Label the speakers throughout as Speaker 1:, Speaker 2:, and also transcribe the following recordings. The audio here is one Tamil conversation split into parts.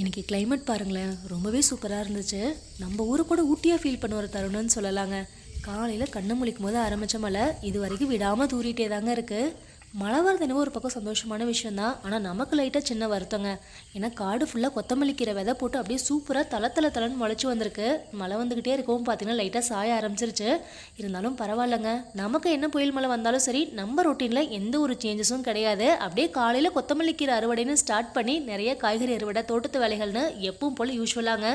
Speaker 1: எனக்கு கிளைமேட் பாருங்களேன் ரொம்பவே சூப்பராக இருந்துச்சு. நம்ம ஊரை கூட ஊட்டியாக ஃபீல் பண்ண ஒரு தருணம்னு சொல்லலாங்க. காலையில் கண்ணு முழிக்கும் போது ஆரம்பித்த மழை இது வரைக்கும் விடாமல் தூரிட்டே தாங்க இருக்குது மழை வரது என்னவோ ஒரு பக்கம் சந்தோஷமான விஷயந்தான் ஆனால் நமக்கு லைட்டாக சின்ன வருத்தங்க. ஏன்னா காடு ஃபுல்லாக கொத்தமல்லி கீரை விதை போட்டு அப்படியே சூப்பராக தள தல முளைச்சி வந்திருக்கு. மழை வந்துக்கிட்டே இருக்கவும் பார்த்தீங்கன்னா லைட்டாக சாய ஆரம்பிச்சிருச்சு. இருந்தாலும் பரவாயில்லைங்க. நமக்கு என்ன புயல் மழை வந்தாலும் சரி நம்ம ரொட்டீனில் எந்த ஒரு சேஞ்சஸும் கிடையாது. அப்படியே காலையில் கொத்தமல்லி கீரை அறுவடைன்னு ஸ்டார்ட் பண்ணி நிறைய காய்கறி அறுவடை தோட்டத்து வேலைகள்னு எப்பவும் போல் யூஸ்வலாங்க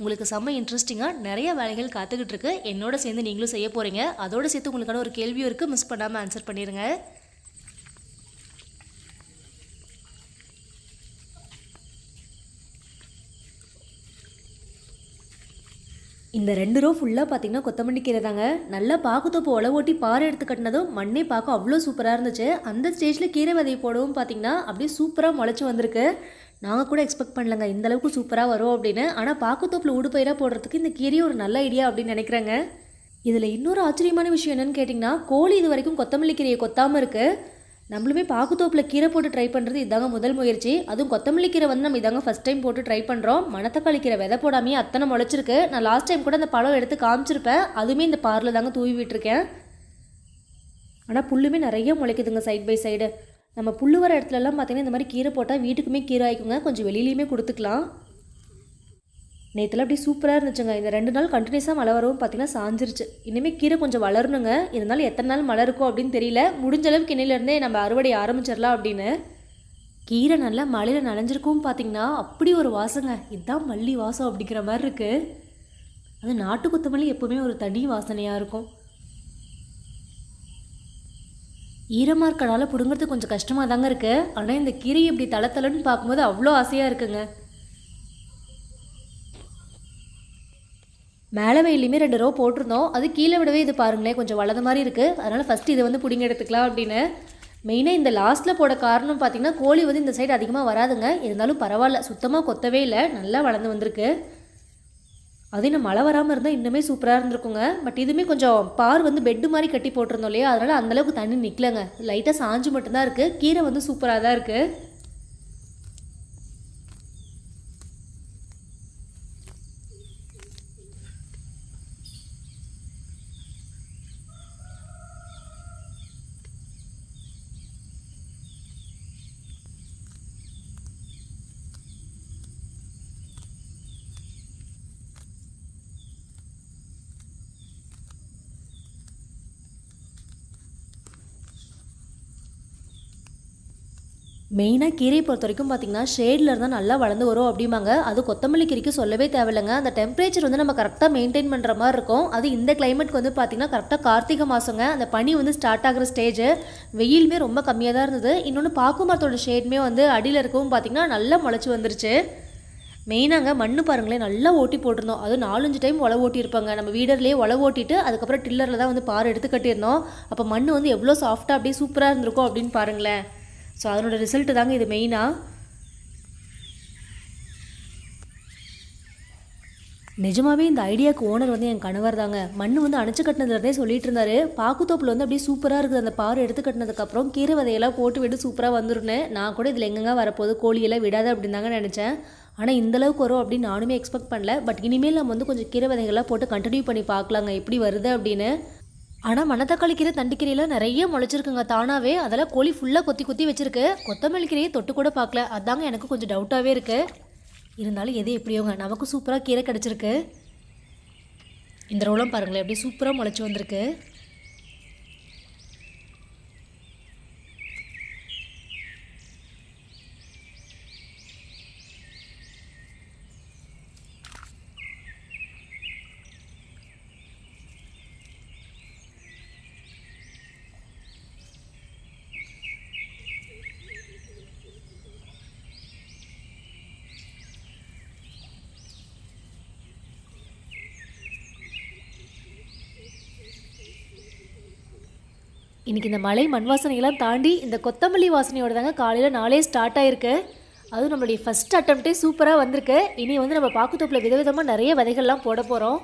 Speaker 1: உங்களுக்கு செம்ம இன்ட்ரெஸ்டிங்காக நிறைய வேலைகள் காத்துக்கிட்டு இருக்கு. என்னோட சேர்ந்து நீங்களும் செய்ய போகிறீங்க அதோட சேர்த்து உங்களுக்கான ஒரு கேள்வியும் இருக்குது மிஸ் பண்ணாமல் ஆன்சர் பண்ணிடுங்க இந்த ரெண்டு ரோ ஃபுல்லாக பார்த்தீங்கன்னா கொத்தமல்லி கீரை தாங்க. நல்லா பாக்குத்தோப்பு உழ ஓட்டி பாறை எடுத்து கட்டினதும் மண்ணே பார்க்க அவ்வளோ சூப்பராக இருந்துச்சு. அந்த ஸ்டேஜில் கீரை விதையை போடவும் பார்த்தீங்கன்னா அப்படியே சூப்பராக முளைச்சி வந்திருக்கு. நாங்கள் கூட எக்ஸ்பெக்ட் பண்ணலங்க இந்த அளவுக்கு சூப்பராக வரும் அப்படின்னு. ஆனால் பாக்குத்தோப்பில் உடுப்பயிராக போடுறதுக்கு இந்த கீரையும் ஒரு நல்ல ஐடியா அப்படின்னு நினைக்கிறேங்க. இதில் இன்னொரு ஆச்சரியமான விஷயம் என்னென்னு கேட்டிங்கன்னா கோழி இது வரைக்கும் கொத்தமல்லி கீரையை கொத்தாமல் இருக்குது நம்மளுமே பாக்குத்தோப்பில் கீரை போட்டு ட்ரை பண்ணுறது இதாங்க முதல் முயற்சி. அதுவும் கொத்தமல்லி கீரை வந்து நம்ம இதாங்க ஃபஸ்ட் டைம் போட்டு ட்ரை பண்ணுறோம் மணத்தக்காளி கீரை விதை போடாமையே அத்தனை முளைச்சிருக்கு. நான் லாஸ்ட் டைம் கூட அந்த பழம் எடுத்து காமிச்சிருப்பேன். அதுவுமே இந்த பாரில் தாங்க தூவி விட்டுருக்கேன். ஆனால் புல்லுமே நிறைய முளைக்குதுங்க சைட் பை சைடு நம்ம புல் வர இடத்துலலாம் பார்த்தீங்கன்னா இந்த மாதிரி கீரை போட்டால் வீட்டுக்குமே கீரை ஆயிக்குங்க. கொஞ்சம் வெளியிலையுமே கொடுத்துக்கலாம். நேற்றுலாம் அப்படியே சூப்பராக இருந்துச்சுங்க. இந்த ரெண்டு நாள் கண்டினியூஸாக மழை வரவும் பார்த்தீங்கன்னா சாஞ்சிருச்சு. இனிமேல் கீரை கொஞ்சம் வளரணுங்க. இருந்தாலும் எத்தனை நாள் மழை இருக்கும் அப்படின்னு தெரியல. முடிஞ்ச அளவுக்கு இன்னிலேருந்தே நம்ம அறுவடை ஆரம்பிச்சிடலாம் அப்படின்னு. கீரை நல்லா மழையில் நனைஞ்சிருக்கும் பார்த்தீங்கன்னா அப்படி ஒரு வாசங்க. இதுதான் மல்லி வாசம் அப்படிங்கிற மாதிரி இருக்குது அது நாட்டு கொத்தமல்லி எப்போவுமே ஒரு தனி வாசனையாக இருக்கும். ஈரமாக இருக்கனால பிடுங்கிறது கொஞ்சம் கஷ்டமாக தாங்க இருக்குது ஆனால் இந்த கீரை இப்படி தள தளன்னு பார்க்கும்போது அவ்வளோ ஆசையாக இருக்குங்க. மேலே வெயிலையுமே ரெண்டு ரோ போட்டிருந்தோம். அது கீழே விடவே இது பாருங்களேன் கொஞ்சம் வளர்ந்த மாதிரி இருக்குது அதனால் ஃபஸ்ட்டு இதை வந்து பிடிங்க எடுத்துக்கலாம் அப்படின்னு. மெயினாக இந்த லாஸ்ட்டில் போட காரணம் பார்த்தீங்கன்னா கோழி வந்து இந்த சைடு அதிகமாக வராதுங்க. இருந்தாலும் பரவாயில்ல சுத்தமாக கொத்தவே இல்லை. நல்லா வளர்ந்து வந்திருக்கு. அது இன்னும் மழை வராமல் இருந்தால் இன்னுமே சூப்பராக இருந்திருக்குங்க. பட் இதுவுமே கொஞ்சம் பார் வந்து பெட்டு மாதிரி கட்டி போட்டிருந்தோம் இல்லையா? அதனால் அந்தளவுக்கு தண்ணி நிற்கலங்க லைட்டாக சாஞ்சு மட்டும்தான் இருக்குது கீரை வந்து சூப்பராக தான் இருக்குது மெயினாக கீரையை பொறுத்த வரைக்கும் பார்த்தீங்கன்னா ஷேடில் இருந்தால் நல்லா வளர்ந்து வரும் அப்படிம்பாங்க. அது கொத்தமல்லி கீரைக்கு சொல்லவே தேவையில்லைங்க. அந்த டெம்பரேச்சர் வந்து நம்ம கரெக்டாக மெயின்டைன் பண்ணுற மாதிரி இருக்கும். அது இந்த கிளைமேட்க்கு வந்து பார்த்தீங்கன்னா கரெக்டாக கார்த்திகை மாதங்க அந்த பனி வந்து ஸ்டார்ட் ஆகிற ஸ்டேஜ் வெயிலுமே ரொம்ப கம்மியாக தான் இருந்தது. இன்னொன்று பாக்கு மரத்தோட ஷேடுமே வந்து அடியில் இருக்கவும் பார்த்தீங்கன்னா நல்லா முளைச்சி வந்துருச்சு. மெயினாங்க மண் பாருங்களேன். நல்லா ஓட்டி போட்டிருந்தோம். அதுவும் நாலஞ்சு டைம் உழவு ஓட்டியிருப்பாங்க. நம்ம வீடர்லேயே உழவு ஓட்டிட்டு அதுக்கப்புறம் டில்லரில் தான் வந்து பாறை எடுத்து கட்டியிருந்தோம். அப்போ மண் வந்து எவ்வளோ சாஃப்டாக அப்படியே சூப்பராக இருந்திருக்கும் அப்படின்னு பாருங்களேன். ஸோ அதனோட ரிசல்ட்டு தாங்க இது மெயினாக நிஜமாவே இந்த ஐடியாவுக்கு ஓனர் வந்து என் கணவர் தாங்க. மண் வந்து அணைச்சு கட்டினதுலேருந்தே சொல்லிட்டு இருந்தாரு. பாக்குத்தோப்பில் வந்து அப்படியே சூப்பராக இருக்குது. அந்த பாறை எடுத்து கட்டினதுக்கப்புறம் கீரை விதையெல்லாம் போட்டு விட்டு சூப்பராக வந்துருன்னு நான் கூட இதில் எங்கெங்க வரப்போகுது? கோழியெல்லாம் விடாத அப்படின்னு தாங்க நினச்சேன். ஆனால் இந்த அளவுக்கு வரும் அப்படின்னு நானுமே எக்ஸ்பெக்ட் பண்ணல. பட் இனிமேல் நம்ம வந்து கொஞ்சம் கீரை விதைகள்லாம் போட்டு கண்டினியூ பண்ணி பார்க்கலாங்க. எப்படி வருது அப்படின்னு. ஆனால் மணத்தக்காளி கீரை தண்டுக்கீரையெல்லாம் நிறைய முளைச்சிருக்குங்க. தானாகவே அதெல்லாம் கோழி ஃபுல்லாக கொத்தி கொத்தி வச்சிருக்கு. கொத்தமல்லி கீரையை தொட்டு கூட பார்க்கல. அதாங்க எனக்கு கொஞ்சம் டவுட்டாகவே இருக்குது இருந்தாலும் எது எப்படியோங்க? நமக்கு சூப்பராக கீரை கிடச்சிருக்கு. இந்த ரோலம் பாருங்களேன் எப்படி சூப்பராக முளைச்சி வந்திருக்கு. இன்றைக்கி இந்த மலை மண் வாசனையெல்லாம் தாண்டி இந்த கொத்தமல்லி வாசனையோட தாங்க காலையில் நாளே ஸ்டார்ட் ஆகிருக்கு அதுவும் நம்மளுடைய ஃபஸ்ட் அட்டம்ப்டே சூப்பராக வந்திருக்கு. இனி வந்து நம்ம பாக்குத்தோப்பில் விதவிதமாக நிறைய விதைகள்லாம் போட போகிறோம்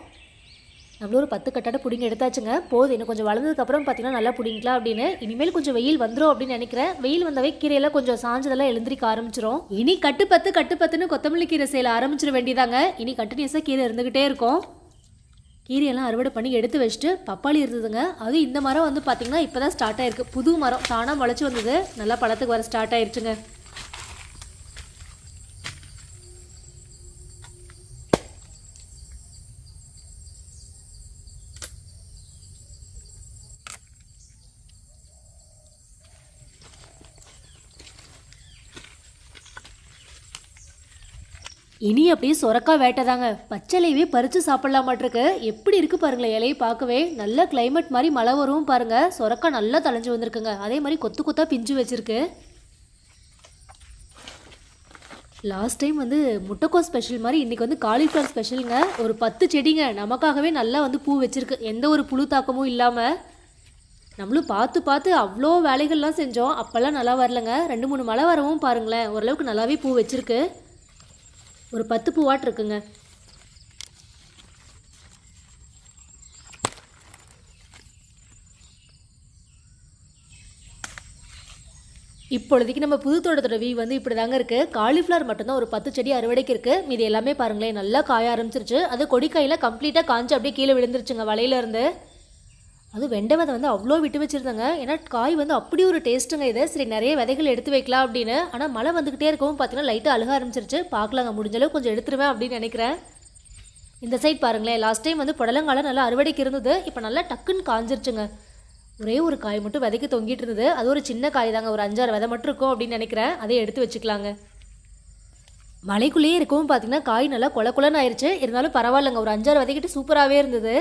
Speaker 1: நம்மளும் ஒரு பத்து கட்டாட பிடிங்க எடுத்தாச்சுங்க. போதும் இன்னும் கொஞ்சம் வளர்ந்ததுக்கப்புறம் பார்த்தீங்கன்னா நல்லா பிடிங்கலாம் அப்படின்னு. இனிமேல் கொஞ்சம் வெயில் வந்துடும் அப்படின்னு நினைக்கிறேன். வெயில் வந்தவே கீரையெல்லாம் கொஞ்சம் சாஞ்சதெல்லாம் எழுந்திரிக்க ஆரம்பிச்சிரும். இனி கட்டு பத்து கட்டு பத்துன்னு கொத்தமல்லி கீரை செய்யல ஆரம்பிச்சிட வேண்டியதாங்க. இனி கண்டினியூஸாக கீரை இருந்துக்கிட்டே இருக்கும். கீரையெல்லாம் அறுவடை பண்ணி எடுத்து வச்சுட்டு பப்பாளி இருந்ததுங்க. அதுவும் இந்த மரம் வந்து பார்த்திங்கன்னா இப்போ தான் ஸ்டார்ட் ஆயிருக்கு. புது மரம் தானாக முளைச்சி வந்தது. நல்லா பழத்துக்கு வர ஸ்டார்ட் ஆயிருச்சுங்க. இனி அப்படியே சொரக்கா வேட்டைதாங்க. பச்சைலையவே பறித்து சாப்பிடலாமாட்டிருக்கு. எப்படி இருக்குது பாருங்களேன் இலையை பார்க்கவே. நல்ல கிளைமேட் மாதிரி மழை வரும் பாருங்கள் சொரக்கா நல்லா தளைஞ்சு வந்திருக்குங்க. அதே மாதிரி கொத்து கொத்தாக பிஞ்சு வச்சுருக்கு. லாஸ்ட் டைம் வந்து முட்டைக்கோஸ் ஸ்பெஷல் மாதிரி இன்றைக்கி வந்து காலிஃப்ளவர் ஸ்பெஷலுங்க ஒரு பத்து செடிங்க. நமக்காகவே நல்லா வந்து பூ வச்சுருக்கு. எந்த ஒரு புழு தாக்கமும் இல்லாமல் நம்மளும் பார்த்து பார்த்து அவ்வளோ வேலைகள்லாம் செஞ்சோம். அப்போல்லாம் நல்லா வரலங்க. ரெண்டு மூணு மழை வரவும் பாருங்களேன். ஓரளவுக்கு நல்லாவே பூ வச்சுருக்கு. ஒரு பத்து பூவாட் இருக்குங்க. இப்பொழுதைக்கு நம்ம புது தோட்டத்தோட வியூ வந்து இப்படி தாங்க இருக்குது காலிஃப்ளவர் மட்டும்தான் ஒரு பத்து செடி அறுவடைக்கு இருக்குது மீதி எல்லாமே பாருங்களேன் நல்லா காய ஆரம்பிச்சிருச்சு. அது கொடிக்காயில் கம்ப்ளீட்டாக காஞ்சு அப்படியே கீழே விழுந்துருச்சுங்க வலையிலேருந்து அது வெண்டை விதை வந்து அவ்வளோ விட்டு வச்சுருந்தாங்க. ஏன்னா காய் வந்து அப்படி ஒரு டேஸ்ட்டுங்க இது. சரி நிறைய விதைகள் எடுத்து வைக்கலாம் அப்படின்னு. ஆனால் மழை வந்துக்கிட்டே இருக்கவும் பார்த்தீங்கன்னா லைட்டாக அழுக ஆரம்பிச்சிருச்சு. பார்க்கலாங்க முடிஞ்சளவு கொஞ்சம் எடுத்துருவேன் அப்படின்னு நினைக்கிறேன். இந்த சைட் பாருங்களேன் லாஸ்ட் டைம் வந்து புடலங்காலம் நல்லா அறுவடைக்கு இருந்தது. இப்போ நல்லா டக்குன்னு காஞ்சிருச்சுங்க. ஒரே ஒரு காய் மட்டும் விதைக்கு தொங்கிட்டு இருந்தது. அது ஒரு சின்ன காய் தாங்க. ஒரு அஞ்சாறு விதை மட்டும் இருக்கும் அப்படின்னு நினைக்கிறேன். அதை எடுத்து வச்சுக்கலாங்க. மலைக்குள்ளேயே இருக்கவும் பார்த்தீங்கன்னா காய் நல்லா கொல கொலன்னு ஆயிடுச்சு இருந்தாலும் பரவாயில்லைங்க. ஒரு அஞ்சாறு விதைக்கிட்டு சூப்பராகவே இருந்தது.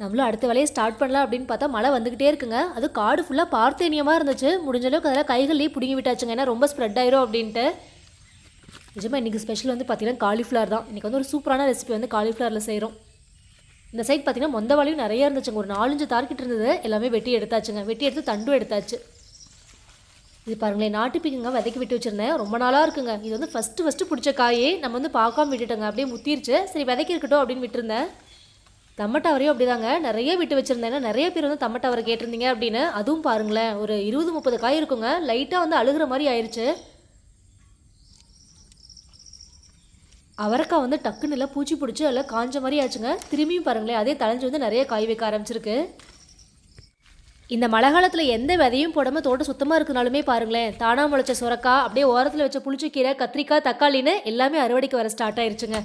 Speaker 1: நம்மளும் அடுத்த வேலையை ஸ்டார்ட் பண்ணலாம் அப்படின்னு பார்த்தா மழை வந்துக்கிட்டே இருக்குங்க. அது காடு ஃபுல்லாக பார்த்தேனியமாக இருந்துச்சு. முடிஞ்ச அளவுக்கு அதெல்லாம் கைகள்லேயே பிடுங்கி விட்டாச்சுங்க. ஏன்னா ரொம்ப ஸ்ப்ரெட் ஆயிரும் அப்படின்ட்டு. நிஜமாக இன்றைக்கி ஸ்பெஷல் வந்து பார்த்தீங்கன்னா காலிஃப்ளவர் தான். இன்றைக்கி வந்து ஒரு சூப்பரான ரெசிபி வந்து காலிஃப்ளவரில் செய்கிறோம் இந்த சைட் பார்த்திங்கன்னா மொந்த வாழையும் நிறைய இருந்துச்சுங்க. ஒரு நாலஞ்சு தார்கிட்ட இருந்தது. எல்லாமே வெட்டி எடுத்தாச்சுங்க. வெட்டி எடுத்து தண்டும் எடுத்தாச்சு. இது பாருங்களேன். நாட்டு பீக்கங்க விதைக்கு விட்டு வச்சுருந்தேன். ரொம்ப நாளாக இருக்குங்க. இது வந்து ஃபஸ்ட்டு ஃபஸ்ட்டு பிடிச்ச காயே நம்ம வந்து பார்க்காம விட்டுட்டோங்க. அப்படியே முத்திருச்சு. சரி விதைக்கு இருக்கட்டும் அப்படின்னு விட்டுருந்தேன். தம்மட்டவரையும் அப்படிதாங்க. நிறைய விட்டு வச்சுருந்தேன்னா நிறைய பேர் வந்து தம்மட்டவரை கேட்டிருந்தீங்க அப்படின்னு. அதுவும் பாருங்களேன் ஒரு இருபது முப்பது காய் இருக்குங்க. லைட்டாக வந்து அழுகிற மாதிரி ஆயிடுச்சு அவரைக்காய் வந்து டக்குன்னு எல்லாம் பூச்சி பிடிச்சி எல்லாம் காஞ்ச மாதிரி ஆச்சுங்க. திரும்பியும் பாருங்களேன் அதே தளைஞ்சு வந்து நிறைய காய் வைக்க ஆரம்பிச்சிருக்கு. இந்த மழை காலத்தில் எந்த விதையும் போடாமல் தோட்டம் சுத்தமாக இருக்குனாலுமே பாருங்களேன் தானா முளைச்ச சுரக்கா அப்படியே ஓரத்தில் வச்ச புளிச்சக்கீரை கத்திரிக்காய் தக்காளின்னு எல்லாமே அறுவடைக்கு வர ஸ்டார்ட் ஆயிடுச்சுங்க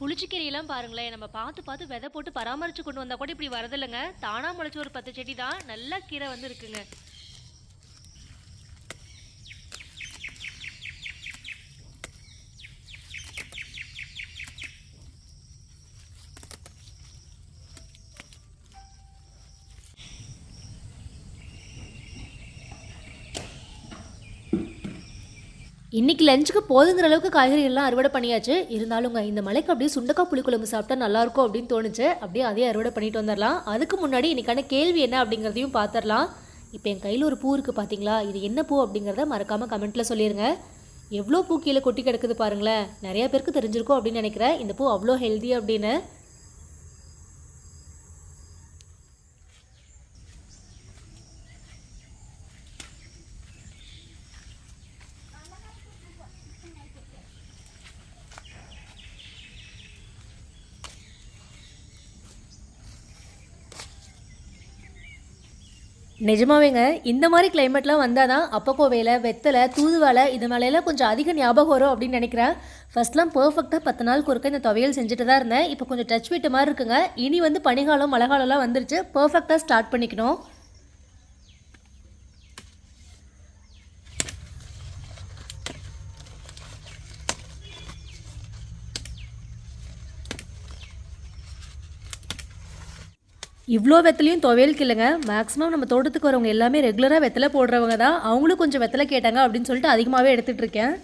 Speaker 1: புளிச்சக்கீரையெல்லாம் பாருங்களேன். நம்ம பார்த்து பார்த்து விதை போட்டு பராமரித்து கொண்டு வந்தால் கூட இப்படி வரதில்லைங்க. தானாக முளைச்ச ஒரு பத்து செடி தான் நல்லா கீரை வந்து இருக்குங்க. இன்னைக்கு லஞ்சுக்கு போதுங்கிற அளவுக்கு காய்கறிகள்லாம் அறுவடை பண்ணியாச்சு. இருந்தாலுங்க இந்த மலைக்கு அப்படியே சுண்டக்காய் புளிக்குழம்பு சாப்பிட்டா நல்லா இருக்கும் அப்படின்னு தோணுச்சு. அப்படியே அதே அறுவடை பண்ணிட்டு வந்துடலாம் அதுக்கு முன்னாடி இன்னைக்கான கேள்வி என்ன அப்படிங்கிறதையும் பார்த்துடலாம் இப்போ என் கையில் ஒரு பூ இருக்குது பார்த்தீங்களா இது என்ன பூ அப்படிங்கிறத மறக்காமல் கமெண்ட்டில் சொல்லிடுங்க எவ்வளோ பூ கீழே கொட்டி கிடக்குது பாருங்களேன். நிறைய பேருக்கு தெரிஞ்சிருக்கும் அப்படின்னு நினைக்கிறேன். இந்த பூ அவ்வளோ ஹெல்தி அப்படின்னு. நிஜமாவேங்க இந்த மாதிரி கிளைமேட்லாம் வந்தால் தான் அப்பக்கோவையில் வெத்தலை தூதுவலை இது மேலையெல்லாம் கொஞ்சம் அதிக ஞாபகம் வரும் அப்படின்னு நினைக்கிறேன். ஃபர்ஸ்ட்லாம் பர்ஃபெக்டாக பத்து நாளுக்கு ஒருக்க இந்த துவையல் செஞ்சுட்டு தான் இருந்தேன். இப்போ கொஞ்சம் டச் விட்ட மாதிரி இருக்குங்க. இனி வந்து பனிகாலம் மழைக்காலம்லாம் வந்துருச்சு. பர்ஃபெக்டாக ஸ்டார்ட் பண்ணிக்கணும். இவ்வளோ வெத்தலையும் துவையலுக்கு இல்லைங்க. மேக்ஸிமம் நம்ம தோட்டத்துக்கு வரவங்க எல்லாமே ரெகுலராக வெத்தலை போடுறவங்க தான். அவங்களும் கொஞ்சம் வெத்தலை கேட்டாங்க அப்படின்னு சொல்லிட்டு அதிகமாகவே எடுத்துகிட்டு இருக்கேன்.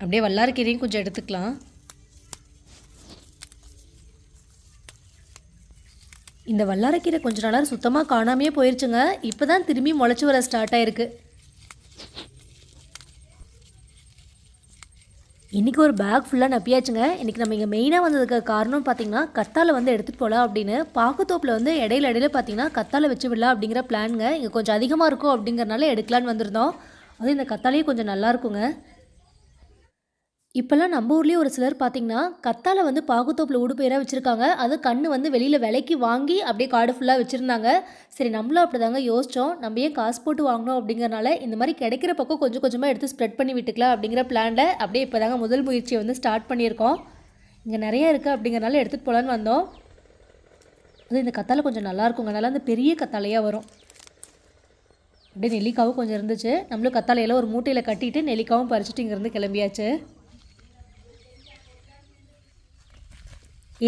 Speaker 1: அப்படியே வல்லாரக்கீரையும் கொஞ்சம் எடுத்துக்கலாம். இந்த வல்லாரக்கீரை கொஞ்ச நாளாக சுத்தமாக காணாமையே போயிடுச்சுங்க இப்போ தான் திரும்பி முளைச்சி வர ஸ்டார்ட் ஆயிருக்கு. இன்றைக்கி ஒரு பேக் ஃபுல்லாக நப்பியாச்சுங்க. இன்றைக்கி நம்ம இங்கே மெயினாக வந்ததுக்கு காரணம் பார்த்தீங்கன்னா கத்தால வந்து எடுத்துகிட்டு போகலாம் அப்படின்னு பாக்குத்தோப்பில் வந்து இடையில இடையில பார்த்தீங்கன்னா கத்தால வச்சு விடலாம் அப்படிங்கிற பிளானுங்க இங்கே கொஞ்சம் அதிகமாக இருக்கும் அப்படிங்கிறனால எடுக்கலான்னு வந்திருந்தோம். அதுவும் இந்த கத்தாலேயும் கொஞ்சம் நல்லா இருக்குங்க. இப்போல்லாம் நம்ம ஊர்லேயே ஒரு சிலர் பார்த்தீங்கன்னா கத்தால வந்து பாகுத்தோப்பில் உடுப்பெயராக வச்சுருக்காங்க. அது கண்ணு வந்து வெளியில் விலைக்கு வாங்கி அப்படியே காடு ஃபுல்லாக வச்சுருந்தாங்க. சரி நம்மளும் அப்படி தாங்க யோசித்தோம் நம்ம ஏன் காசு போட்டு வாங்கணும் அப்படிங்கிறனால இந்த மாதிரி கிடைக்கிற பக்கம் கொஞ்சம் கொஞ்சமாக எடுத்து ஸ்ப்ரெட் பண்ணி விட்டுக்கலாம் அப்படிங்கிற பிளானில் அப்படியே இப்போ தாங்க முதல் முயற்சியை வந்து ஸ்டார்ட் பண்ணியிருக்கோம். இங்கே நிறையா இருக்குது அப்படிங்கிறனால எடுத்துகிட்டு போகலான்னு வந்தோம். அது இந்த கத்தால கொஞ்சம் நல்லாயிருக்குங்க அதனால் நல்லா அந்த பெரிய கத்தாலையாக வரும். அப்படியே நெல்லிக்காவும் கொஞ்சம் இருந்துச்சு. நம்மளும் கத்தாலையெல்லாம் ஒரு மூட்டையில் கட்டிட்டு நெல்லிக்காவும் பறிச்சுட்டு இங்கேருந்து கிளம்பியாச்சு.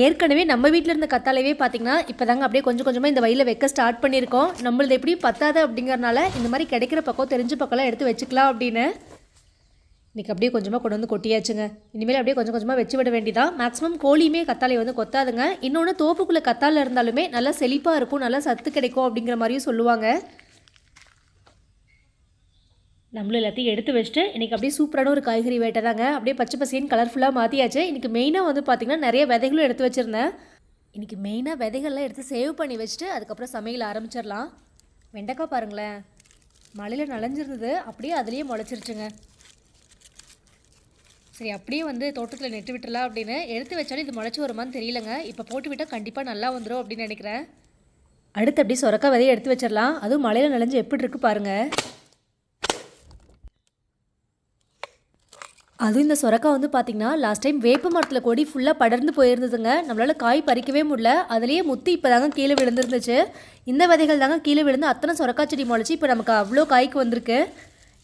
Speaker 1: ஏற்கனவே நம்ம வீட்டில் இருந்த கத்தாழைவே பார்த்தீங்கன்னா இப்போ தாங்க அப்படியே கொஞ்சம் கொஞ்சமாக இந்த வயலில் வைக்க ஸ்டார்ட் பண்ணியிருக்கோம். நம்மளது எப்படி பத்தாது அப்படிங்கிறனால இந்த மாதிரி கிடைக்கிற பக்கம் தெரிஞ்ச பக்கம்லாம் எடுத்து வச்சுக்கலாம் அப்படின்னு. இன்றைக்கி அப்படியே கொஞ்சமாக கொண்டு வந்து கொட்டியாச்சுங்க. இனிமேல் அப்படியே கொஞ்சம் கொஞ்சமாக வச்சு விட வேண்டியதான் மேக்ஸிமம் கோழியுமே கத்தாலை வந்து கொத்தாதுங்க. இன்னொன்று தோப்புக்குள்ளே கத்தாலில் இருந்தாலுமே நல்லா செழிப்பாக இருக்கும் நல்லா சத்து கிடைக்கும் அப்படிங்கிற மாதிரியும் சொல்லுவாங்க. நம்மளும் எல்லாத்தையும் எடுத்து வச்சுட்டு இன்றைக்கி அப்படியே சூப்பரான ஒரு காய்கறி வேட்டை தாங்க அப்படியே பச்சை பசேன்னு கலர்ஃபுல்லாக மாற்றியாச்சு இன்றைக்கி மெயினாக வந்து பார்த்திங்கன்னா நிறைய விதைகளும் எடுத்து வச்சுருந்தேன். இன்றைக்கி மெயினாக விதைகள்லாம் எடுத்து சேவ் பண்ணி வச்சுட்டு அதுக்கப்புறம் சமையல் ஆரம்பிச்சிடலாம். வெண்டைக்காய் பாருங்களேன். மழையில் நனைஞ்சிருந்தது. அப்படியே அதுலேயே முளைச்சிருச்சுங்க. சரி அப்படியே வந்து தோட்டத்தில் நெட்டு விட்டுலாம் அப்படின்னு. எடுத்து வச்சாலும் இது முளைச்சி வருமான்னு தெரியலங்க. இப்போ போட்டு விட்டால் கண்டிப்பாக நல்லா வந்துடும் அப்படின்னு நினைக்கிறேன். அடுத்து அப்படியே சொரக்கா விதையை எடுத்து வச்சிடலாம். அதுவும் மழையில் நனைஞ்சு எப்படி இருக்குது பாருங்கள் அதுவும் இந்த சொரக்காய் வந்து பார்த்திங்கன்னா லாஸ்ட் டைம் வேப்ப மரத்தில் கொடி ஃபுல்லாக படர்ந்து போயிருந்ததுங்க. நம்மளால் காய் பறிக்கவே முடியல. அதுலேயே முத்தி இப்போ தாங்க கீழே விழுந்துருந்துச்சு. இந்த விதைகள் தாங்க கீழே விழுந்து அத்தனை சொரக்காய் செடி முளைச்சி இப்போ நமக்கு அவ்வளோ காய்க்கு வந்திருக்கு.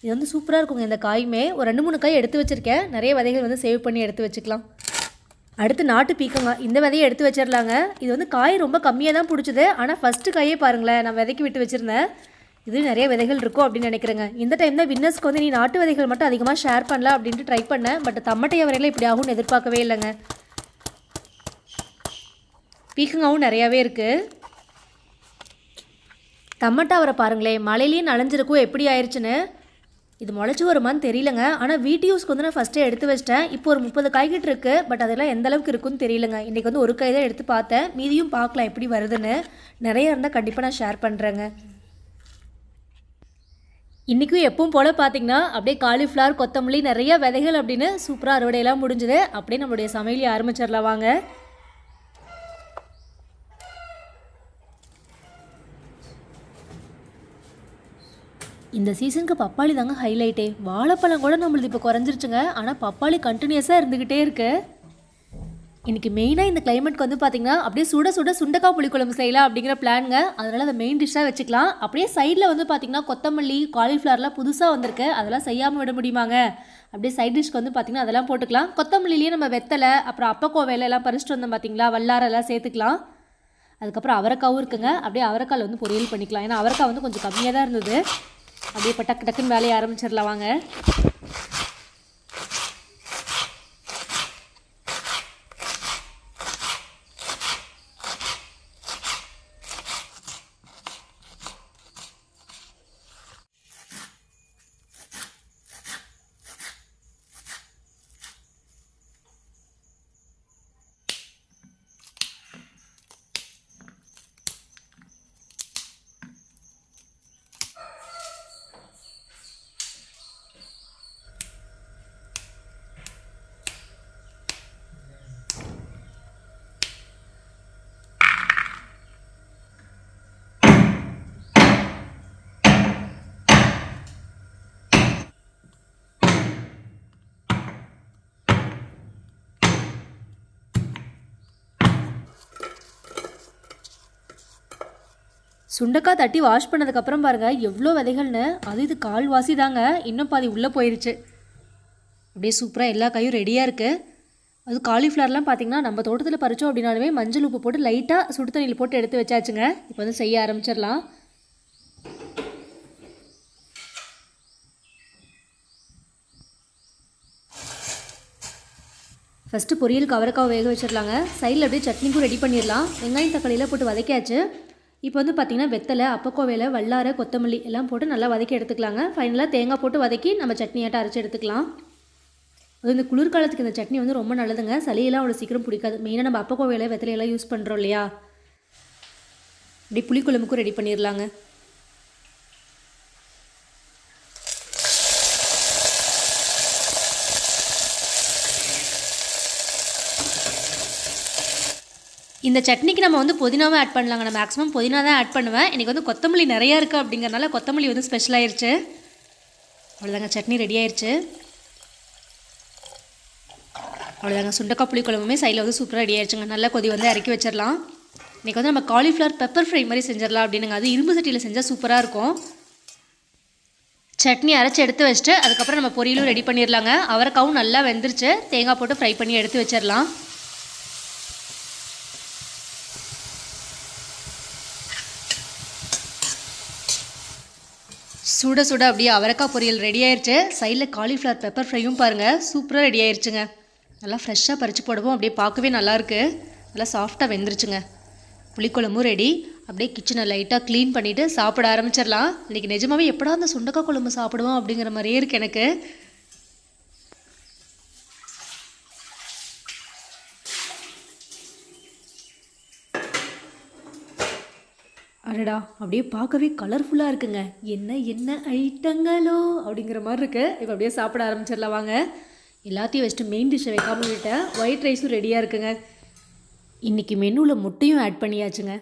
Speaker 1: இது வந்து சூப்பராக இருக்குங்க இந்த காயுமே. ஒரு ரெண்டு மூணு காய் எடுத்து வச்சுருக்கேன். நிறைய விதைகள் வந்து சேவ் பண்ணி எடுத்து வச்சுக்கலாம். அடுத்து நாட்டு பீக்கங்க. இந்த விதையை எடுத்து வச்சிடலாங்க இது வந்து காய் ரொம்ப கம்மியாக தான் பிடிச்சது. ஆனால் ஃபஸ்ட்டு காயே பாருங்களேன். நான் விதைக்கு விட்டு வச்சுருந்தேன். இது நிறைய விதைகள் இருக்கும் அப்படின்னு நினைக்கிறேங்க. இந்த டைம் தான் வின்னர்ஸ்க்கு வந்து நீ நாட்டு விதைகள் மட்டும் அதிகமாக ஷேர் பண்ணலாம் அப்படின்ட்டு ட்ரை பண்ணேன் பட் தம்மட்டைய வரையில் இப்படி ஆகும்னு எதிர்பார்க்கவே இல்லைங்க. பீக்கங்காவும் நிறையாவே இருக்குது தம்மட்டா அவரை பாருங்களேன் மழையிலேயே நனைஞ்சிருக்கும் எப்படி ஆயிடுச்சுன்னு இது முளைச்சி வருமான்னு தெரியலங்க. ஆனால் வீட்டு யூஸ்க்கு வந்து நான் ஃபஸ்ட்டே எடுத்து வச்சிட்டேன். இப்போ ஒரு முப்பது காய்கிட்ட இருக்கு. பட் அதெல்லாம் எந்த அளவுக்கு இருக்குன்னு தெரியலங்க. இன்றைக்கி வந்து ஒரு காய் தான் எடுத்து பார்த்தேன். மீதியும் பார்க்கலாம் எப்படி வருதுன்னு. நிறைய இருந்தால் கண்டிப்பாக நான் ஷேர் பண்ணுறேங்க இன்றைக்கும் எப்பவும் போல் பார்த்தீங்கன்னா அப்படியே காலிஃப்ளவர் கொத்தமல்லி நிறைய விதைகள் அப்படின்னு சூப்பராக அறுவடையெல்லாம் முடிஞ்சுது. அப்படியே நம்மளுடைய சமையலை ஆரம்பிச்சிடலாம் வாங்க. இந்த சீசனுக்கு பப்பாளி தாங்க ஹைலைட்டே வாழைப்பழம் கூட நம்மளுது இப்போ குறைஞ்சிருச்சுங்க. ஆனால் பப்பாளி கண்டினியூஸாக இருந்துக்கிட்டே இருக்குது இன்னைக்கு மெயினாக இந்த கிளைமேட்க்கு வந்து பார்த்தீங்கன்னா அப்படியே சுட சுட சுண்டக்காய் புளிக்குழம்பு செய்யலாம் அப்படிங்கிற பிளானுங்க அதனால் அதை மெயின் டிஷ்ஷாக வச்சுக்கலாம். அப்படியே சைடில் வந்து பார்த்தீங்கன்னா கொத்தமல்லி காலிஃப்ளவர்லாம் புதுசாக வந்திருக்கு. அதெல்லாம் செய்யாமல் விட முடியுமாங்க? அப்படியே சைட் டிஷ்க்கு வந்து பார்த்தீங்கன்னா அதெல்லாம் போட்டுக்கலாம். கொத்தமல்லிலேயே நம்ம வெத்தலை அப்புறம் அப்பக்கோவையில எல்லாம் பறிச்சிட்டு வந்தோம் பார்த்தீங்களா வல்லாரெல்லாம் சேர்த்துக்கலாம். அதுக்கப்புறம் அவரைக்காவும் இருக்குங்க. அப்படியே அவரைக்காயில் வந்து பொரியல் பண்ணிக்கலாம். ஏன்னா அவரைக்காய் வந்து கொஞ்சம் கம்மியாக தான் இருந்தது. அப்படியே இப்போ டக்கு டக்குன்னு வேலையை ஆரம்பிச்சிடலாம் வாங்க. சுண்டக்காய் தட்டி வாஷ் பண்ணதுக்கப்புறம் பாருங்கள் எவ்வளோ விதைகள்னு. அது இது கால்வாசி தாங்க. இன்னும் பாதி உள்ளே போயிருச்சு. அப்படியே சூப்பராக எல்லா காயும் ரெடியாக இருக்குது அது காலிஃப்ளவர்லாம் பார்த்தீங்கன்னா நம்ம தோட்டத்தில் பறித்தோம் அப்படின்னாலுமே மஞ்சள் உப்பு போட்டு லைட்டாக சுடு தண்ணியில் போட்டு எடுத்து வச்சாச்சுங்க. இப்போ வந்து செய்ய ஆரம்பிச்சிடலாம். ஃபஸ்ட்டு பொரியலுக்கு அவரைக்காவை வேக வச்சிடலாங்க. சைடில் அப்படியே சட்னிக்கும் ரெடி பண்ணிடலாம். வெங்காயம் தக்காளியெல்லாம் போட்டு வதக்கியாச்சு. இப்போ வந்து பார்த்திங்கன்னா வெத்தலை அப்பக்கோவையில் வல்லாரை கொத்தமல்லி எல்லாம் போட்டு நல்லா வதக்கி எடுத்துக்கலாங்க. ஃபைனலாக தேங்காய் போட்டு வதக்கி நம்ம சட்னியாட்டம் அரைச்சி எடுத்துக்கலாம். அது இந்த குளிர்காலத்துக்கு இந்த சட்னி வந்து ரொம்ப நல்லதுங்க. சளியெல்லாம் அவ்வளோ சீக்கிரம் பிடிக்காது. மெயினாக நம்ம அப்பக்கோவையில் வெத்தலையெல்லாம் யூஸ் பண்ணுறோம் இல்லையா? அப்படி புளிக்குழம்புக்கும் ரெடி பண்ணிடலாங்க இந்த சட்னிக்கு நம்ம வந்து புதினாவை ஆட் பண்ணலாங்க. நான் மேக்ஸிமம் புதினா தான் ஆட் பண்ணுவேன். எனக்கு வந்து கொத்தமல்லி நிறையா இருக்குது அப்படிங்கிறனால கொத்தமல்லி வந்து ஸ்பெஷலாகிருச்சு அவ்வளோதாங்க சட்னி ரெடி ஆயிடுச்சு அவ்வளோதாங்க சுண்டக்காய் புளி குழம்புமே சைடில் வந்து சூப்பராக ரெடி ஆயிடுச்சுங்க நல்லா கொதி வந்து இறக்கி வச்சிடலாம். இன்றைக்கி வந்து நம்ம காலிஃப்ளவர் பெப்பர் ஃப்ரை மாதிரி செஞ்சிடலாம் அப்படின்னுங்க. அது இரும்பு சட்டியில் செஞ்சால் சூப்பராக இருக்கும். சட்னி அரைச்சி எடுத்து வச்சுட்டு அதுக்கப்புறம் நம்ம பொரியலும் ரெடி பண்ணிடலாங்க. அவரைக்காவும் நல்லா வெந்துருச்சு. தேங்காய் போட்டு ஃப்ரை பண்ணி எடுத்து வச்சிடலாம். சுட சுட அப்படியே அவரைக்காய் பொரியல் ரெடி ஆயிடுச்சு சைடில் காலிஃப்ளவர் பெப்பர் ஃப்ரையும் பாருங்கள் சூப்பராக ரெடி ஆயிடுச்சுங்க நல்லா ஃப்ரெஷ்ஷாக பறித்து போடுவோம் அப்படியே பார்க்கவே நல்லாயிருக்கு நல்லா சாஃப்டாக வெந்துருச்சுங்க. புளிக்குழம்பும் ரெடி அப்படியே கிச்சனை லைட்டாக க்ளீன் பண்ணிவிட்டு சாப்பிட ஆரம்பிச்சிடலாம். இன்றைக்கி நிஜமாவே எப்படா அந்த சுண்டக்காய் குழம்பு சாப்பிடுவோம் அப்படிங்கிற மாதிரியே இருக்குது எனக்கு. அடடா அப்படியே பார்க்கவே கலர்ஃபுல்லாக இருக்குங்க. என்ன என்ன ஐட்டங்களோ அப்படிங்கிற மாதிரி இருக்கு. இப்போ அப்படியே சாப்பிட ஆரம்பிச்சிடலாம் வாங்க. எல்லாத்தையும் வச்சுட்டு மெயின் டிஷ்ஷை வைக்காமல் விட்டேன் ஒயிட் ரைஸும் ரெடியாக இருக்குங்க. இன்றைக்கி மெனுவில் முட்டையும் ஆட் பண்ணியாச்சுங்க.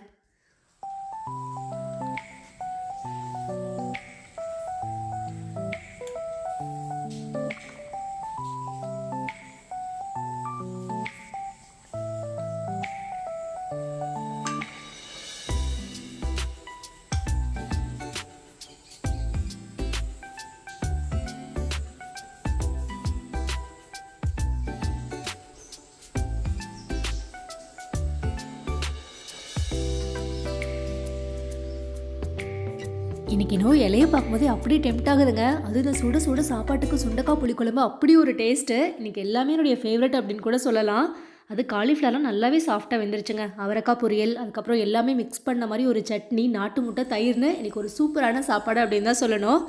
Speaker 1: இன்னைக்கு என்னவோ இலையை பார்க்கும்போதே அப்படியே டெம்ட் ஆகுதுங்க. அது இந்த சுட சுட சாப்பாட்டுக்கு சுண்டக்காய் புளிக்குழம்பு அப்படி ஒரு டேஸ்ட்டு இன்னைக்கு எல்லாமே என்னுடைய ஃபேவரட் அப்படின்னு கூட சொல்லலாம். அது காலிஃப்ளவர்லாம் நல்லாவே சாஃப்டாக வெந்துருச்சுங்க. அவரைக்காய் பொரியல் அதுக்கப்புறம் எல்லாமே மிக்ஸ் பண்ண மாதிரி ஒரு சட்னி நாட்டு முட்டை தயிர்னு இன்னைக்கு ஒரு சூப்பரான சாப்பாடு அப்படின்னு தான் சொல்லணும்.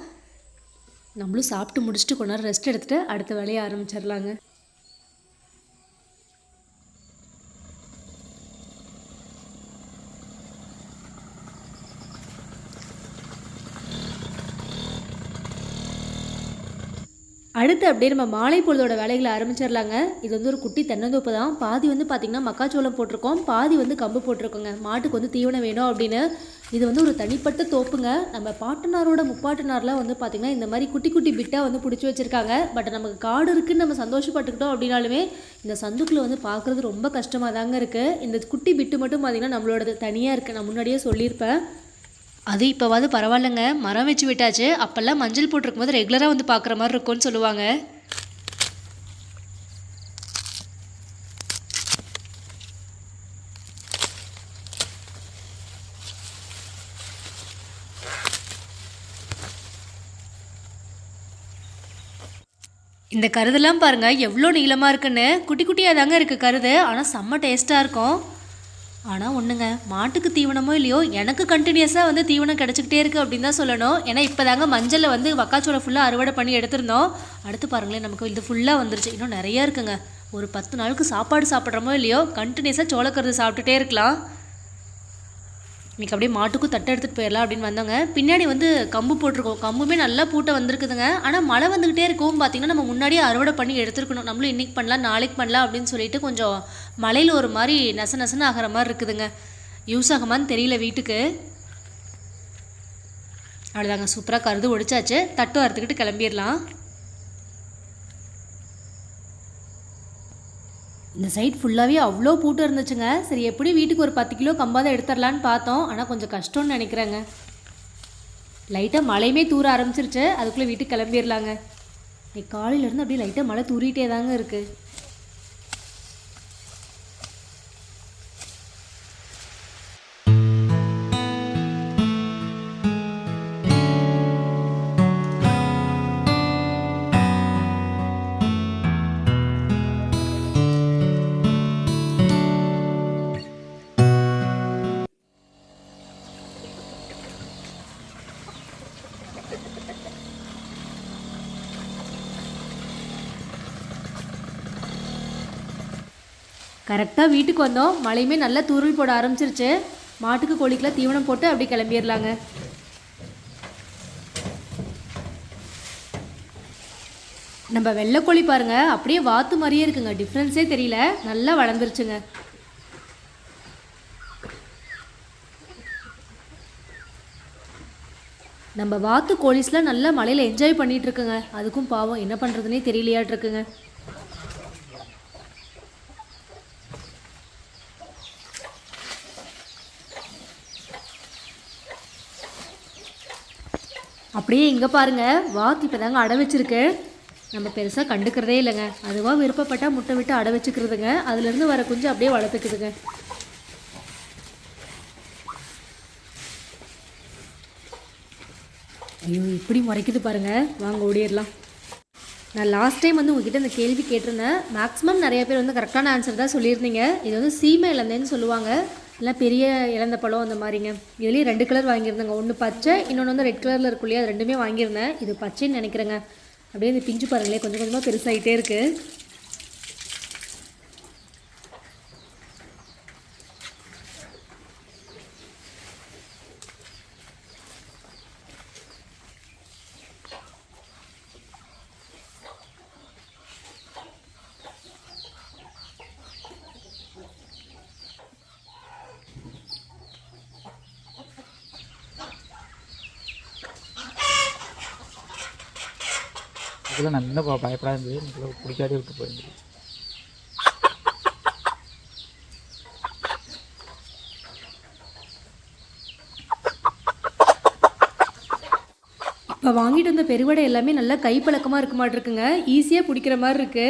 Speaker 1: நம்மளும் சாப்பிட்டு முடிச்சுட்டு கொண்டாட ரெஸ்ட் எடுத்துகிட்டு அடுத்த வேலையை ஆரம்பிச்சிடலாங்க. அடுத்து அப்படியே நம்ம மாலை பொழுதோட வேலைகளை ஆரம்பிச்சிடலாங்க. இது வந்து ஒரு குட்டி தென்னந்தோப்பு தான். பாதி வந்து பார்த்திங்கன்னா மக்காச்சோளம் போட்டிருக்கோம். பாதி வந்து கம்பு போட்டிருக்கோங்க. மாட்டுக்கு வந்து தீவனம் வேணும் அப்படின்னு. இது வந்து ஒரு தனிப்பட்ட தோப்புங்க. நம்ம பாட்டனாரோட முப்பாட்டனார்லாம் வந்து பார்த்திங்கன்னா இந்த மாதிரி குட்டி குட்டி பிட்டாக வந்து பிடிச்சி வச்சுருக்காங்க. பட் நமக்கு காடு இருக்குன்னு நம்ம சந்தோஷப்பட்டுக்கிட்டோம் அப்படின்னாலுமே இந்த சந்துக்குள்ளே வந்து பார்க்குறது ரொம்ப கஷ்டமாக தாங்க இருக்குது இந்த குட்டி பிட்டு மட்டும் பார்த்திங்கன்னா நம்மளோடது தனியாக இருக்குது நான் முன்னாடியே சொல்லியிருப்பேன். அது இப்போவாது பரவாயில்லைங்க. மரம் வச்சு விட்டாச்சு. அப்போல்லாம் மஞ்சள் போட்டிருக்கும் போது ரெகுலராக வந்து பார்க்குற மாதிரி இருக்கும்னு சொல்லுவாங்க. இந்த கருதெல்லாம் பாருங்கள் எவ்வளோ நீளமாக இருக்குன்னு. குட்டி குட்டியாக தாங்க இருக்குது கருது. ஆனால் செம்ம டேஸ்ட்டாக இருக்கும். ஆனால் ஒன்றுங்க மாட்டுக்கு தீவனமோ இல்லையோ எனக்கு கண்டினியூஸாக வந்து தீவனம் கிடச்சிக்கிட்டே இருக்குது அப்படின்னு தான் சொல்லணும். ஏன்னா இப்போ தாங்க மஞ்சளில் வந்து மக்காச்சோளம் ஃபுல்லாக அறுவடை பண்ணி எடுத்திருந்தோம். அடுத்து பாருங்களேன் நமக்கு இது ஃபுல்லாக வந்துருச்சு. இன்னும் நிறையா இருக்குங்க. ஒரு பத்து நாளுக்கு சாப்பாடு சாப்பிட்றோமோ இல்லையோ கண்டினியூஸாக சோளக்கருது சாப்பிட்டுட்டே இருக்கலாம். இன்றைக்கி அப்படியே மாட்டுக்கும் தட்டை எடுத்துகிட்டு போயிடலாம் அப்படின்னு வந்தாங்க. பின்னாடி வந்து கம்பு போட்டிருக்கோம். கம்புமே நல்லா பூட்டை வந்திருக்குதுங்க. ஆனால் மழை வந்துக்கிட்டே இருக்கவும் பார்த்திங்கன்னா நம்ம முன்னாடியே அறுவடை பண்ணி எடுத்துருக்கணும். நம்மளும் இன்றைக்கி பண்ணலாம் நாளைக்கு பண்ணலாம் அப்படின்னு சொல்லிட்டு கொஞ்சம் மழையில் ஒரு மாதிரி நச நசன்னு ஆகிற மாதிரி இருக்குதுங்க. யூஸ் ஆகுமான்னு தெரியல வீட்டுக்கு. அவ்வளோதாங்க சூப்பராக கருது ஒடிச்சாச்சு. தட்டு அறுத்துக்கிட்டு கிளம்பிடலாம் இந்த சைட் ஃபுல்லாகவே அவ்வளோ பூட்டு இருந்துச்சுங்க. சரி எப்படி வீட்டுக்கு ஒரு பத்து கிலோ கம்பாதான் எடுத்துடலான்னு பார்த்தோம். ஆனால் கொஞ்சம் கஷ்டம்னு நினைக்கிறேங்க. லைட்டாக மழையுமே தூர ஆரம்பிச்சிருச்சு. அதுக்குள்ளே வீட்டுக்கு கிளம்பிடலாங்க. இன்னைக்கு காலையிலேருந்து அப்படியே லைட்டாக மழை தூரிகிட்டே தாங்க இருக்குது கரெக்டாக வீட்டுக்கு வந்தோம். மழையுமே நல்லா தூறல் போட ஆரம்பிச்சிருச்சு. மாட்டுக்கு கோழிக்கெல்லாம் தீவனம் போட்டு அப்படி கிளம்பிடலாங்க. நம்ம வெள்ளைக்கோழி பாருங்க. அப்படியே வாத்து மாதிரியே இருக்குங்க. டிஃப்ரென்ஸே தெரியல. நல்லா வளர்ந்துருச்சுங்க. நம்ம வாத்து கோழிஸ்லாம் நல்லா மலையில் என்ஜாய் பண்ணிகிட்ருக்குங்க அதுக்கும் பாவம் என்ன பண்ணுறதுனே தெரியலையாட்ருக்குங்க அப்படியே இங்கே பாருங்க. வாத்து இப்போ தாங்க அடை வச்சிருக்கு. நம்ம பெருசாக கண்டுக்கிறதே இல்லைங்க. அதுவாக விருப்பப்பட்டால் முட்டை விட்டு அடை வச்சுக்கிறதுங்க. அதுலேருந்து வர குஞ்சு அப்படியே வளர்த்துக்குதுங்க. ஐயோ இப்படி முறைக்குது பாருங்க. வாங்க ஓடிடலாம். நான் லாஸ்ட் டைம் வந்து உங்ககிட்ட இந்த கேள்வி கேட்டிருந்தேன். மேக்ஸிமம் நிறைய பேர் வந்து கரெக்டான ஆன்சர் தான் சொல்லியிருந்தீங்க. இது வந்து சீமை சொல்லுவாங்க. இல்லை பெரிய இழந்த பழம் அந்த மாதிரிங்க. இதுலேயும் ரெண்டு கலர் வாங்கியிருந்தேங்க. ஒன்று பச்சை இன்னொன்று வந்து ரெட் கலரில் இருக்கும் இல்லையா அது ரெண்டுமே வாங்கியிருந்தேன். இது பச்சைன்னு நினைக்கிறேங்க. அப்படியே இந்த பிஞ்சு பாருங்களேன். கொஞ்சம் கொஞ்சமாக பெருசாகிட்டே இருக்குது
Speaker 2: அதெல்லாம் நான் ப- பயப்படாது இருந்தது நல்லா பிடிக்காதே விட்டு போயிருந்தது
Speaker 1: இப்போ வாங்கிட்டு வந்த பெருவடை எல்லாமே நல்லா கைப்பழக்கமாக இருக்க மாட்டிருக்குங்க. ஈஸியாக பிடிக்கிற மாதிரி இருக்கு.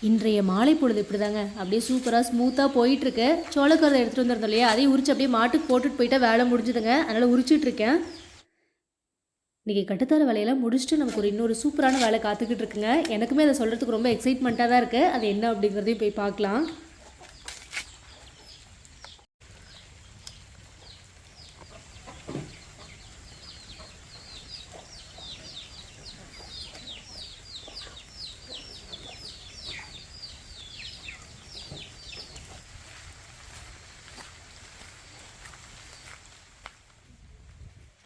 Speaker 1: இன்றைய மாலை பொழுது இப்படிதாங்க. அப்படியே சூப்பராக ஸ்மூத்தாக போயிட்டுருக்கு. சோளக்கரதை எடுத்துகிட்டு வந்திருந்தோம் இல்லையா? அதையும் உரிச்சு அப்படியே மாட்டுக்கு போட்டுட்டு போயிட்டா வேலை முடிஞ்சுதுங்க. அதனால் உரிச்சிட்டு இருக்கேன். இன்றைக்கி கட்டுத்தர வேலையெல்லாம் முடிச்சுட்டு நமக்கு ஒரு இன்னொரு சூப்பரான வேலை காத்துக்கிட்டு இருக்குங்க. எனக்குமே அதை சொல்கிறதுக்கு ரொம்ப எக்ஸைட்மெண்ட்டாக தான் இருக்குது அது என்ன அப்படிங்கிறதையும் போய் பார்க்கலாம்.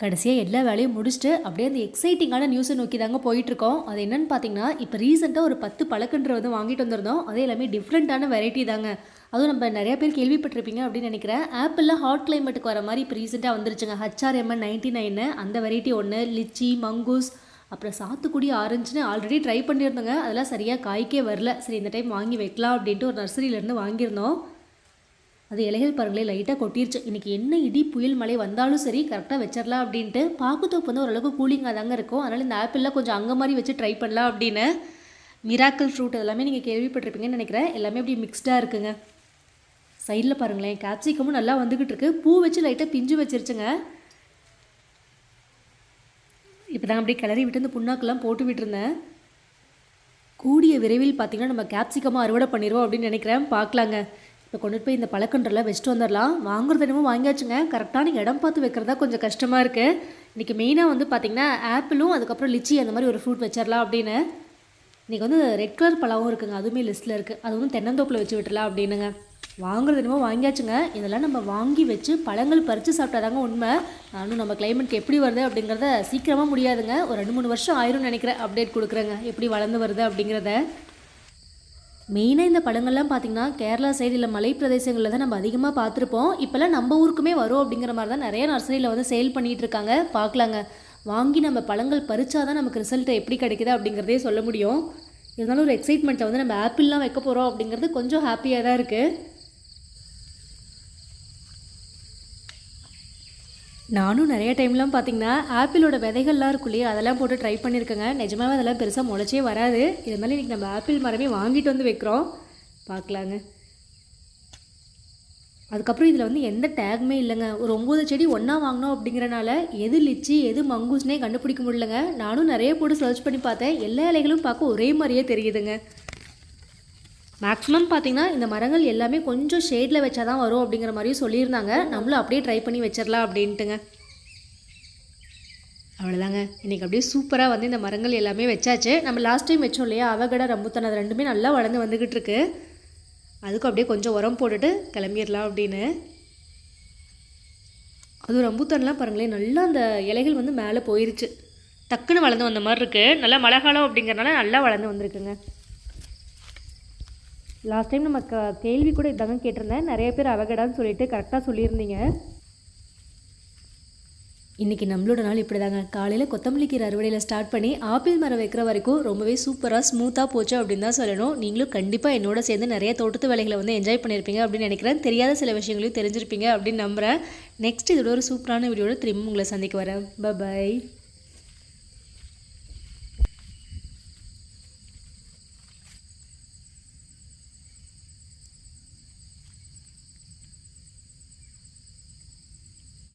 Speaker 1: கடைசியாக எல்லா வேலையும் முடிச்சுட்டு அப்படியே அந்த எக்ஸைட்டிங்கான நியூஸை நோக்கி தாங்க போயிட்டுருக்கோம். அது என்னன்னு பார்த்தீங்கன்னா இப்போ ரீசெண்டாக ஒரு பத்து பழக்கன்று வந்து வாங்கிட்டு வந்திருந்தோம். அதே எல்லாமே டிஃப்ரெண்ட்டான வெரைட்டி தாங்க. அதுவும் நம்ம நிறைய பேர் கேள்விப்பட்டிருப்பீங்க அப்படின்னு நினைக்கிறேன். ஆப்பிளில் ஹாட் கிளைமேட்டுக்கு வர மாதிரி இப்போ ரீசெண்டாக வந்துருச்சுங்க. ஹச்ஆர்எம்என் நைன்டி நைனு அந்த வெரைட்டி ஒன்று லிச்சி மங்கூஸ் அப்புறம் சாத்துக்குடி ஆரஞ்சுன்னு ஆல்ரெடி ட்ரை பண்ணியிருந்தோங்க. அதெல்லாம் சரியாக காய்க்கே வரல. சரி இந்த டைம் வாங்கி வைக்கலாம் அப்படின்ட்டு ஒரு நர்சரியிலேருந்து வாங்கியிருந்தோம். அது இலைகள் பாருங்களேன் லைட்டாக கொட்டிருச்சு. இன்றைக்கி என்ன இடி புயல் மழை வந்தாலும் சரி கரெக்டாக வச்சிடலாம் அப்படின்ட்டு பாக்குத்தோப்பு வந்து ஓரளவுக்கு கூலிங்காக தாங்க இருக்கும். அதனால் இந்த ஆப்பிளில் கொஞ்சம் அங்கே மாதிரி வச்சு ட்ரை பண்ணலாம் அப்படின்னு. மிராக்கல் ஃப்ரூட் எல்லாமே நீங்கள் கேள்விப்பட்டிருப்பீங்கன்னு நினைக்கிறேன். எல்லாமே இப்படி மிக்ஸ்டாக இருக்குங்க. சைடில் பாருங்களேன் கேப்சிகமும் நல்லா வந்துக்கிட்டு இருக்கு. பூ வச்சு லைட்டாக பிஞ்சு வச்சிருச்சுங்க. இப்போ தான் அப்படியே கிளறி விட்டு இந்த புண்ணாக்கெல்லாம் போட்டு விட்டுருந்தேன். கூடிய விரைவில் பார்த்தீங்கன்னா நம்ம கேப்சிகமாக அறுவடை பண்ணிடுவோம் அப்படின்னு நினைக்கிறேன். பார்க்கலாங்க. இப்போ கொண்டுட்டு போய் இந்த பழக்கன்றெல்லாம் வச்சுட்டு வந்துடலாம் வாங்குறது என்னமோ வாங்கியாச்சுங்க. கரெக்டான இடம் பார்த்து வைக்கிறதா கொஞ்சம் கஷ்டமாக இருக்குது இன்றைக்கி மெயினாக வந்து பார்த்திங்கன்னா ஆப்பிளும் அதுக்கப்புறம் லிச்சி அந்த மாதிரி ஒரு ஃப்ரூட் வச்சிடலாம் அப்படின்னு. இன்றைக்கி வந்து ரெட் கலர் பழமும் இருக்குங்க. அதுவுமே லிஸ்ட்டில் இருக்குது அது வந்து தென்னந்தோப்பில் வச்சு விட்டுலாம் அப்படின்னுங்க. வாங்குறது என்னமோ வாங்கியாச்சுங்க. இதெல்லாம் நம்ம வாங்கி வச்சு பழங்கள் பறித்து சாப்பிட்டாதாங்க உண்மை. நானும் நம்ம கிளைமேட்க்கு எப்படி வருது அப்படிங்கிறத சீக்கிரமாக முடியாதுங்க. ஒரு ரெண்டு மூணு வருஷம் ஆயிரும்னு நினைக்கிறேன். அப்டேட் கொடுக்குறேங்க. எப்படி வளர்ந்து வருது அப்படிங்கிறத. மெயினாக இந்த பழங்கள்லாம் பார்த்தீங்கன்னா கேரளா சைடு இல்லை மலை பிரதேசங்களில் தான் நம்ம அதிகமாக பார்த்துருப்போம் இப்போல்லாம் நம்ம ஊருக்குமே வரும் அப்படிங்கிற மாதிரி தான் நிறைய நர்சரியில் வந்து சேல் பண்ணிகிட்டு இருக்காங்க. பார்க்கலாங்க வாங்கி நம்ம பழங்கள் பறிச்சாதான் நமக்கு ரிசல்ட் எப்படி கிடைக்குது அப்படிங்கிறதே சொல்ல முடியும். இருந்தாலும் ஒரு எக்ஸைட்மெண்ட்டில் வந்து நம்ம ஆப்பிள்லாம் வைக்க போகிறோம் அப்படிங்கிறது கொஞ்சம் ஹாப்பியாக தான் இருக்குது நானும் நிறைய டைம்லாம் பார்த்தீங்கன்னா ஆப்பிளோட விதைகள்லாம் இருக்கும் இல்லையா அதெல்லாம் போட்டு ட்ரை பண்ணியிருக்கேங்க. நிஜமாவே அதெல்லாம் பெருசாக முளைச்சே வராது. இருந்தாலும் இன்றைக்கி நம்ம ஆப்பிள் மரமே வாங்கிட்டு வந்து வைக்கிறோம். பார்க்கலாங்க அதுக்கப்புறம் இதில் வந்து எந்த டேக்குமே இல்லைங்க. ஒரு ஒம்பது செடி ஒன்றா வாங்கினோம் அப்படிங்கிறனால எது லிச்சி எது மங்கூஸ்னே கண்டுபிடிக்க முடியலங்க. நானும் நிறைய போட்டு சர்ச் பண்ணி பார்த்தேன். எல்லா இலைகளும் பார்க்க ஒரே மாதிரியே தெரியுதுங்க. மேக்ஸிமம் பார்த்தீங்கன்னா இந்த மரங்கள் எல்லாமே கொஞ்சம் ஷேடில் வச்சா தான் வரும் அப்படிங்கிற மாதிரியும் சொல்லியிருந்தாங்க. நம்மளும் அப்படியே ட்ரை பண்ணி வச்சிடலாம் அப்படின்ட்டுங்க. அவ்வளோதாங்க இன்றைக்கி அப்படியே சூப்பராக வந்து இந்த மரங்கள் எல்லாமே வச்சாச்சு. நம்ம லாஸ்ட் டைம் வச்சோம் இல்லையா? அவகடை ரம்புத்தன் அது ரெண்டுமே நல்லா வளர்ந்து வந்துக்கிட்டு இருக்கு. அதுக்கும் அப்படியே கொஞ்சம் உரம் போட்டுட்டு கிளம்பிடலாம் அப்படின்னு. அதுவும் ரம்புத்தான்லாம் பாருங்களேன் நல்லா அந்த இலைகள் வந்து மேலே போயிருச்சு. டக்குன்னு வளர்ந்து வந்த மாதிரி இருக்குது நல்லா மழை காலம் அப்படிங்கிறனால நல்லா வளர்ந்து வந்திருக்குங்க. லாஸ்ட் டைம் நம்ம க கேள்வி கூட இதாங்க கேட்டிருந்தேன். நிறைய பேர் அவகடான்னு சொல்லிட்டு கரெக்டாக சொல்லியிருந்தீங்க. இன்றைக்கி நம்மளோட நாள் இப்படி தாங்க காலையில் கொத்தமல்லி கீரை அறுவடையில் ஸ்டார்ட் பண்ணி ஆப்பிள் மரம் வைக்கிற வரைக்கும் ரொம்பவே சூப்பராக ஸ்மூத்தாக போச்சு அப்படின்னு தான் சொல்லணும். நீங்களும் கண்டிப்பாக என்னோட சேர்ந்து நிறைய தோட்டத்து வேலைகளை வந்து என்ஜாய் பண்ணியிருப்பீங்க அப்படின்னு நினைக்கிறேன். தெரியாத சில விஷயங்களையும் தெரிஞ்சிருப்பீங்க அப்படின்னு நம்புகிறேன் நெக்ஸ்ட் இதோட ஒரு சூப்பரான வீடியோட திரும்ப உங்களை சந்திக்க வரேன். பபாய்